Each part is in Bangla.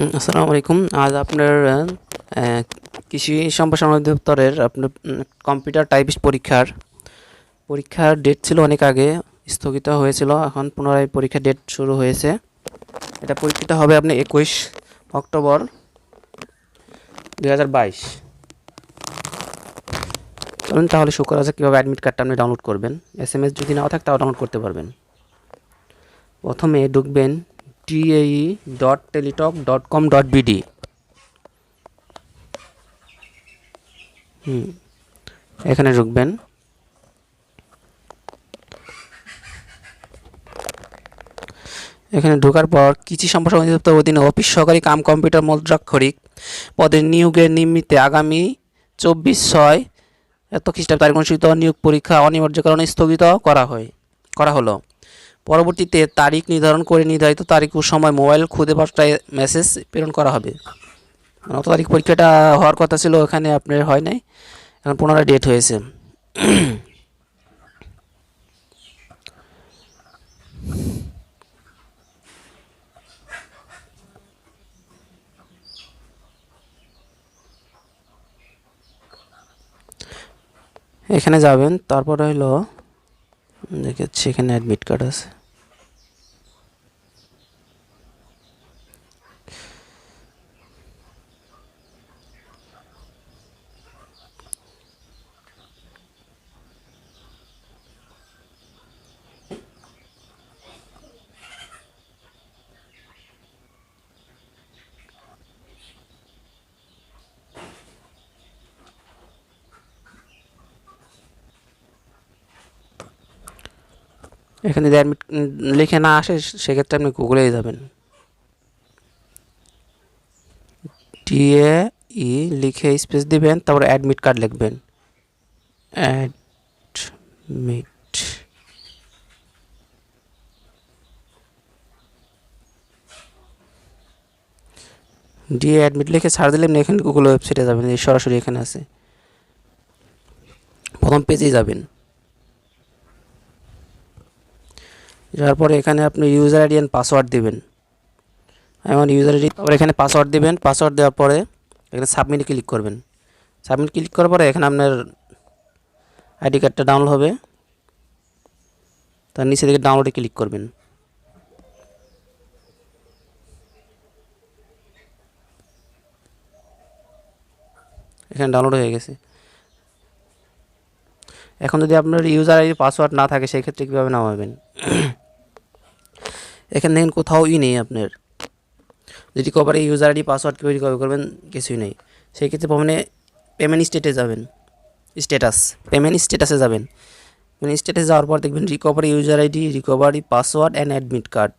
আসসালামু আলাইকুম। আজ আপনার কৃষি সম্প্রসারণ অধিদপ্তরের আপনার কম্পিউটার টাইপিস্ট পরীক্ষার পরীক্ষার ডেট ছিল অনেক আগে, স্থগিত হয়েছিল, এখন পুনরায় পরীক্ষার ডেট শুরু হয়েছে। এটা পরীক্ষাটা হবে আপনি একুশ অক্টোবর দুই হাজার বাইশ। তাহলে শুক্র আছে কীভাবে অ্যাডমিট কার্ডটা আপনি ডাউনলোড করবেন। এস এম এস যদি নাও থাকে তাও ডাউনলোড করতে পারবেন। প্রথমে ঢুকবেন টিএই ডট ডট কম ডট হুম, এখানে ঢুকবেন। এখানে ঢোকার পর কৃষি সম্প্রসারণ অধিদপ্তর অধীনে অফিস সহকারী কাম কম্পিউটার মুদ্রাক্ষরিক পদের নিয়োগের নিমিত্তে আগামী চব্বিশ ছয় এত খ্রিস্টাব্দ তারিখ অনুষ্ঠিত নিয়োগ পরীক্ষা অনিবার্য কারণে স্থগিত করা হয়, করা হলো। পরবর্তীতে তারিখ নির্ধারণ করে নির্ধারিত তারিখ ও সময় মোবাইল খুদে বার্তায় মেসেজ প্রেরণ করা হবে। অত তারিখ পরীক্ষাটা হওয়ার কথা ছিল, ওখানে আপনার হয় নাই। এখন পুনরায় ডেট হয়েছে। এখানে যাবেন, তারপরে হলো দেখাচ্ছি এখানে অ্যাডমিট কার্ড আছে। এখানে যদি অ্যাডমিট লিখে না আসে, সেক্ষেত্রে আপনি গুগলেই যাবেন। টিএ ই লিখে স্পেস দিবেন, তারপর অ্যাডমিট কার্ড লিখবেন। অ্যাডমিট ডিএ অ্যাডমিট লিখে ছাড় দিলে আপনি এখানে গুগল ওয়েবসাইটে যাবেন সরাসরি এখানে আছে। প্রথম পেজেই যাবেন। যাওয়ার পরে এখানে আপনি ইউজার আইডি অ্যান্ড পাসওয়ার্ড দিবেন। এমন ইউজার আইডি তারপরে এখানে পাসওয়ার্ড দিবেন। পাসওয়ার্ড দেওয়ার পরে এখানে সাবমিটে ক্লিক করবেন। সাবমিট ক্লিক করার পরে এখানে আপনার আইডি কার্ডটা ডাউনলোড হবে। তার নিচে দিকে ডাউনলোডে ক্লিক করবেন। এখানে ডাউনলোড হয়ে গেছে। এখন যদি আপনার ইউজার আইডি পাসওয়ার্ড না থাকে সেই ক্ষেত্রে কীভাবে নামাবেন? এখানে দেখেন কোথাও ই নেই আপনার। যদি কভারে ইউজার আইডি পাসওয়ার্ড কীভাবে রিকভার করবেন, কিছুই নেই। সেই ক্ষেত্রে প্রথমে পেমেন্ট স্টেটে যাবেন। স্ট্যাটাস পেমেন্ট স্ট্যাটাসে যাবেন। মানে স্ট্যাটাসে যাওয়ার পর দেখবেন recovery user ID recovery password and admit card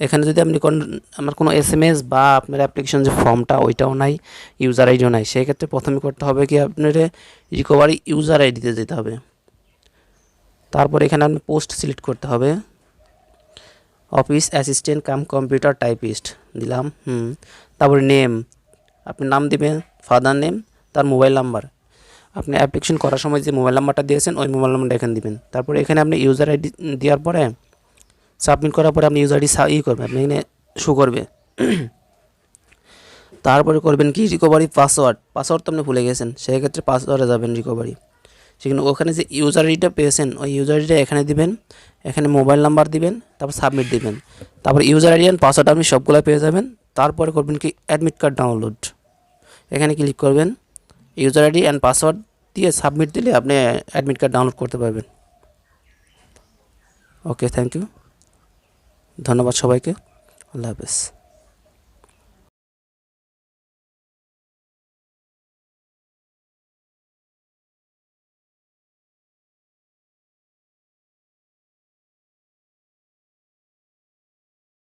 এখানে যদি আপনি কোন, আমার কোনো এস এম এস বা আপনার অ্যাপ্লিকেশন যে ফর্মটা ওইটাও নাই ইউজার আইডিও নাই, সেই ক্ষেত্রে প্রথমে করতে হবে কি আপনার রিকভারি ইউজার আইডিতে যেতে হবে। তারপর এখানে আপনি পোস্ট সিলেক্ট করতে হবে। Office assistant cum computer typist. দিলাম, হুম। তারপরে নেম। আপনি নাম দিবেন, ফাদার নেম, তার মোবাইল নাম্বার। আপনি অ্যাপ্লিকেশন করার সময় যে মোবাইল নাম্বারটা দিয়েছেন, ওই মোবাইল নাম্বারটা এখানে দিবেন। তারপরে এখানে আপনি ইউজার আইডি দেওয়ার পরে সাবমিট করার পরে আপনি ইউজার আইডি ই করবেন, আপনি এখানে শো করবে। তারপরে করবেন কি? রিকভারি পাসওয়ার্ড পাসওয়ার্ড তো আপনি ভুলে গেছেন, সেক্ষেত্রে পাসওয়ার্ডে যাবেন রিকভারি সেখানে ওখানে যে ইউজার আইডিটা পেয়েছেন, ওই ইউজার আইডিটা এখানে দিবেন। এখানে মোবাইল নাম্বার দিবেন, তারপর সাবমিট দিবেন। তারপর ইউজার আইডি অ্যান্ড পাসওয়ার্ড আপনি সবগুলো পেয়ে যাবেন। তারপরে করবেন কি অ্যাডমিট কার্ড ডাউনলোড এখানে ক্লিক করবেন ইউজার আইডি অ্যান্ড পাসওয়ার্ড দিয়ে সাবমিট দিলে আপনি অ্যাডমিট কার্ড ডাউনলোড করতে পারবেন। ওকে থ্যাংক ইউ ধন্যবাদ সবাইকে। আল্লাহ হাফেজ।